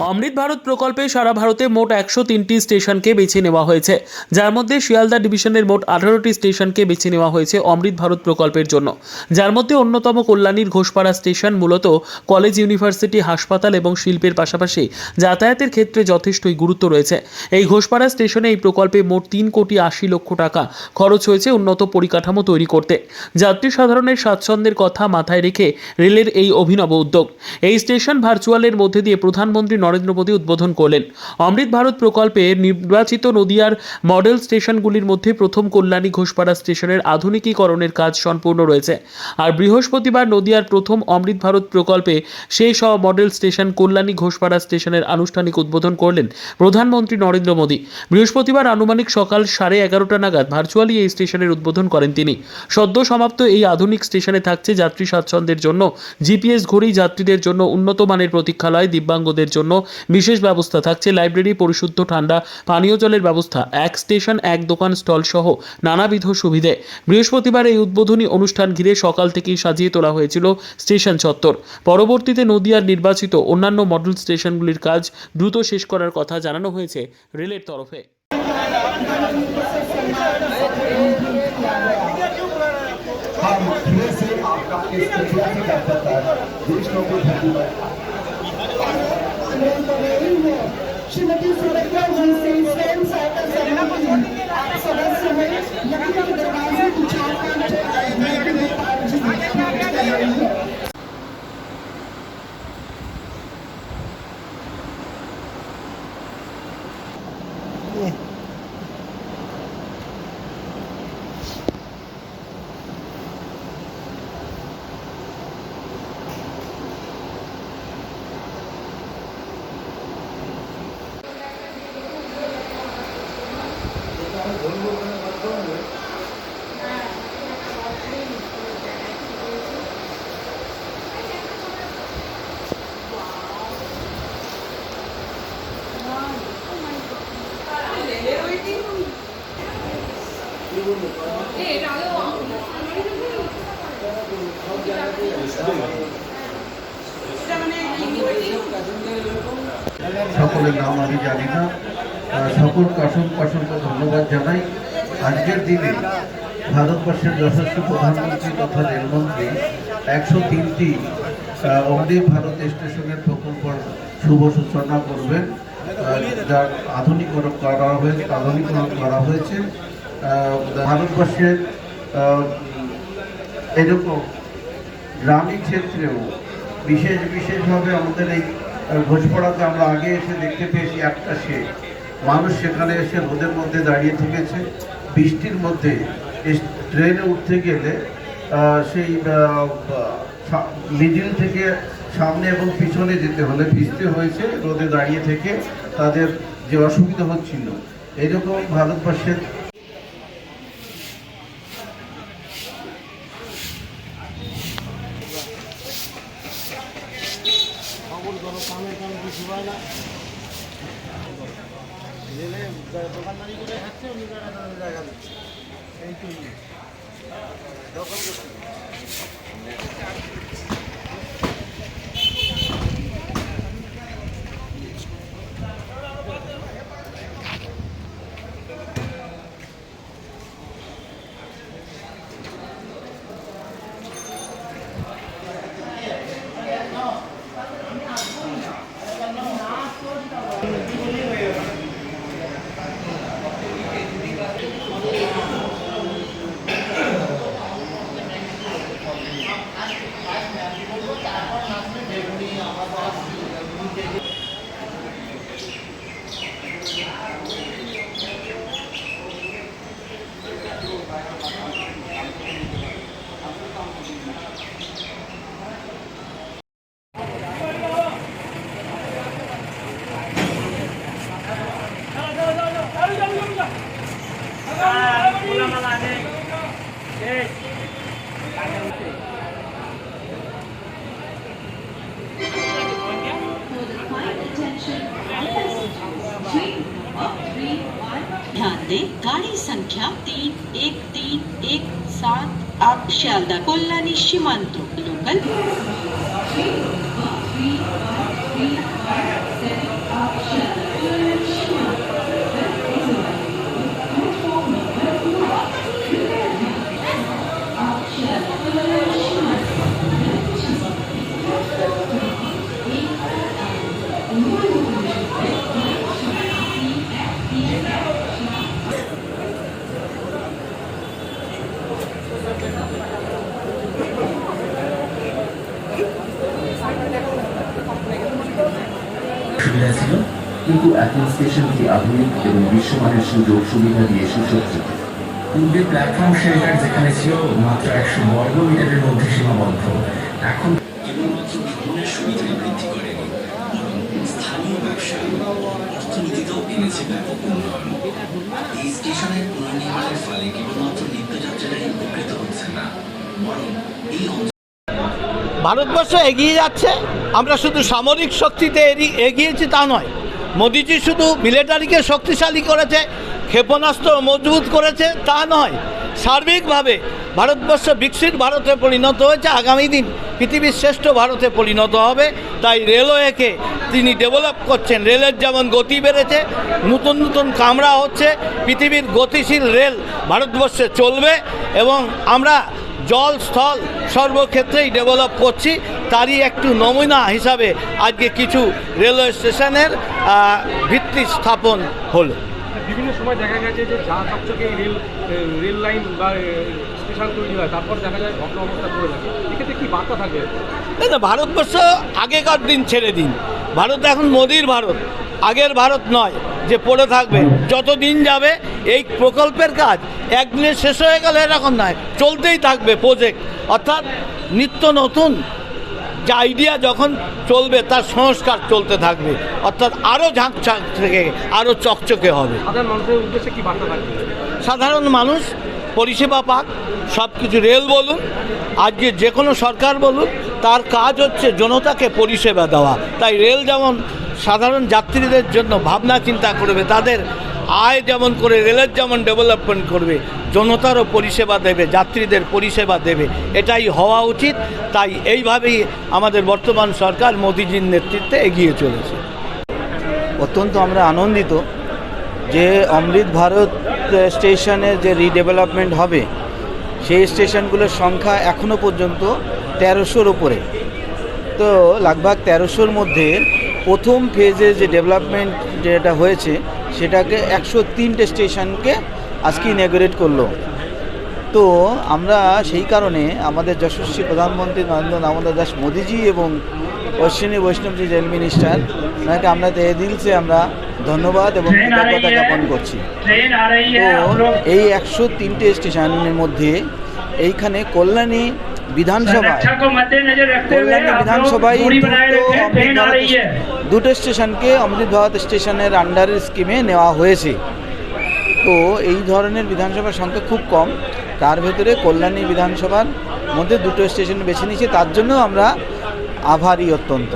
অমৃত ভারত প্রকল্পে সারা ভারতে মোট একশো তিনটি স্টেশনকে বেছে নেওয়া হয়েছে। যার মধ্যে শিয়ালদা ডিভিশনের মোট আঠারোটি স্টেশনকে বেছে নেওয়া হয়েছে অমৃত ভারত প্রকল্পের জন্য। যার মধ্যে অন্যতম কল্যাণীর ঘোষপাড়া স্টেশন মূলত কলেজ, ইউনিভার্সিটি, হাসপাতাল এবং শিল্পের পাশাপাশি যাতায়াতের ক্ষেত্রে যথেষ্টই গুরুত্ব রয়েছে। এই ঘোষপাড়া স্টেশনে এই প্রকল্পে মোট তিন কোটি আশি লক্ষ টাকা খরচ হয়েছে উন্নত পরিকাঠামো তৈরি করতে। যাত্রী সাধারণের স্বাচ্ছন্দ্যের কথা মাথায় রেখে রেলের এই অভিনব উদ্যোগ। এই স্টেশন ভার্চুয়ালের মধ্যে দিয়ে প্রধানমন্ত্রী নরেন্দ্র মোদী উদ্বোধন করলেন। অমৃত ভারত প্রকল্পে নির্বাচিত নদিয়ার মডেল স্টেশনগুলির মধ্যে প্রথম কল্যাণী ঘোষপাড়া স্টেশনের আধুনিকীকরণের কাজ সম্পূর্ণ রয়েছে। আর বৃহস্পতিবার নদিয়ার প্রথম অমৃত ভারত প্রকল্পে সেই সব মডেল স্টেশন কল্যাণী ঘোষপাড়া স্টেশনের আনুষ্ঠানিক উদ্বোধন করলেন প্রধানমন্ত্রী নরেন্দ্র মোদী। বৃহস্পতিবার আনুমানিক সকাল সাড়ে এগারোটা নাগাদ ভার্চুয়ালি এই স্টেশনের উদ্বোধন করেন তিনি। সদ্য সমাপ্ত এই আধুনিক স্টেশনে থাকছে যাত্রী স্বাচ্ছন্দ্যের জন্য, জিপিএস ঘড়ি যাত্রীদের জন্য উন্নত মানের প্রতীক্ষালয়, দিব্যাঙ্গদের জন্য বিশেষ ব্যবস্থা থাকছে লাইব্রেরি পরিশুদ্ধ ঠান্ডা পানীয় জলের ব্যবস্থা এক স্টেশন এক দোকান স্টল সহ নানাবিধ সুবিধে বৃহস্পতিবার এই উদ্বোধনী অনুষ্ঠান ঘিরে সকাল থেকেই সাজিয়ে তোলা হয়েছিল স্টেশন চত্বর পরবর্তীতে নদিয়ার নির্বাচিত অন্যান্য মডেল স্টেশনগুলির কাজ দ্রুত শেষ করার কথা জানানো হয়েছে রেলের তরফে हम फिर से Sumento Reino. She maging sa record ng St. Sven sa sa mga সকলের নাম আমি জানি না। আহ, সকলকে অসংখ্য অসংখ্য ধন্যবাদ জানাই। আজকের দিনে ভারতবর্ষের যশস্বী প্রধানমন্ত্রী তথা রেলমন্ত্রী একশো তিনটি অমৃত ভারত স্টেশনের প্রকল্প শুভ সূচনা করবেন। যার আধুনিকরণ করা হয়েছে আধুনিকরণ করা হয়েছে। ভারতবর্ষের এরকম গ্রামীণ ক্ষেত্রেও বিশেষ বিশেষভাবে আমাদের এই ভোজপাড়াতে আমরা আগে এসে দেখতে পেয়েছি একটা সে। মানুষ সেখানে এসে রোদের মধ্যে দাঁড়িয়ে থেকেছে। বৃষ্টির মধ্যে ট্রেনে উঠতে গেলে সেই মিডিল থেকে সামনে এবং পিছনে যেতে হলে ভিজতে হয়েছে, রোদে দাঁড়িয়ে থেকে তাদের যে অসুবিধা হচ্ছিল। এরকম ভারতবর্ষের করে ধরো কামের কাম কিছু হয় না। রেলে দোকানদারি করে খাচ্ছে অন্য জায়গায় জায়গা দিচ্ছে। এই তো দোকান दे गाड़ी संख्या तीन एक तीन एक सात आठ शालदा कोल्लानी सीमांत लोकल। সুবিধা ছিল কিন্তু এখন স্টেশনটি আধুনিক এবং বিশ্বমানের সুযোগ সুবিধা দিয়ে সুসজ্জিত পূর্বে প্ল্যাটফর্ম শেল্টার যেখানে ছিল মাত্র একশো বর্গ মিটারের মধ্যে সীমাবদ্ধ এখন কেবলমাত্র ভ্রমণের সুবিধা বৃদ্ধি করেনি স্থানীয় ব্যবসা উন্নয়ন এই স্টেশনের পুনর্নির্মাণের ফলে কেবলমাত্র নিত্যযাত্রীরাই উপকৃত হচ্ছে না, বরং এই ভারতবর্ষ এগিয়ে যাচ্ছে, আমরা শুধু সামরিক শক্তিতে এগিয়েছি তা নয়, মোদিজি শুধু মিলিটারিকে শক্তিশালী করেছে, ক্ষেপণাস্ত্র মজবুত করেছে তা নয় সার্বিকভাবে ভারতবর্ষ বিকশিত ভারতে পরিণত হয়েছে। আগামী দিন পৃথিবীর শ্রেষ্ঠ ভারতে পরিণত হবে। তাই রেলওয়েকে তিনি ডেভেলপ করছেন। রেলের যেমন গতি বেড়েছে, নতুন নতুন কামরা হচ্ছে। পৃথিবীর গতিশীল রেল ভারতবর্ষে চলবে এবং আমরা জল, স্থল সর্বক্ষেত্রেই ডেভেলপ করছি। তারই একটু নমুনা হিসাবে আজকে কিছু রেলওয়ে স্টেশনের ভিত্তি স্থাপন হলো। বিভিন্ন সময় দেখা গেছে যে যা এই রেল রেল লাইন বা স্টেশন তৈরি হয়, তারপর দেখা যায় ভগ্ন অবস্থা পড়ে থাকে। এক্ষেত্রে কি বার্তা থাকবে? তাই না ভারতবর্ষ আগেকার দিন ছেড়ে দিন। ভারত এখন মোদির ভারত, আগের ভারত নয়, যে পড়ে থাকবে। যত দিন যাবে, এই প্রকল্পের কাজ একদিনে শেষ হয়ে গেলে এরকম নয়, চলতেই থাকবে প্রজেক্ট অর্থাৎ নিত্য নতুন যে আইডিয়া যখন চলবে তার সংস্কার চলতে থাকবে। অর্থাৎ আরও ঝাঁকঝাঁক থেকে আরও চকচকে হবে। সাধারণ মানুষ পরিষেবা পাক সব কিছু রেল বলুন আজকে যে কোনো সরকার বলুন তার কাজ হচ্ছে জনতাকে পরিষেবা দেওয়া। তাই রেল যেমন সাধারণ যাত্রীদের জন্য ভাবনা চিন্তা করবে তাদের আয় যেমন করে রেলের যেমন ডেভেলপমেন্ট করবে, জনতারও পরিষেবা দেবে, যাত্রীদের পরিষেবা দেবে, এটাই হওয়া উচিত। তাই এইভাবেই আমাদের বর্তমান সরকার মোদিজির নেতৃত্বে এগিয়ে চলেছে। অত্যন্ত আমরা আনন্দিত যে অমৃত ভারত স্টেশনের যে রিডেভেলপমেন্ট হবে, সেই স্টেশনগুলোর সংখ্যা এখনও পর্যন্ত তেরোশোর উপরে। তো লাগভাগ তেরোশোর মধ্যে প্রথম ফেজে যে ডেভেলপমেন্ট যেটা হয়েছে সেটাকে একশো তিনটে স্টেশনকে আজকে ইনাগুরেট করল। তো আমরা সেই কারণে আমাদের যশস্বী প্রধানমন্ত্রী নরেন্দ্র দামোদর দাস মোদিজি এবং অশ্বিনী বৈষ্ণবজি রেল মিনিস্টার ওনাকে আমরা তহে দিল সে আমরা ধন্যবাদ এবং কৃতজ্ঞতা জ্ঞাপন করছি। তো এই একশো তিনটে স্টেশনের মধ্যে এইখানে কল্যাণী বিধানসভায়। কল্যাণী বিধানসভায় দুটো স্টেশনকে অমৃত ভারত স্টেশনের আন্ডারের স্কিমে নেওয়া হয়েছে। তো এই ধরনের বিধানসভার সংখ্যা খুব কম। তার ভেতরে কল্যাণী বিধানসভার মধ্যে দুটো স্টেশন বেছে নিয়েছে। তার জন্য আমরা আভারী অত্যন্ত।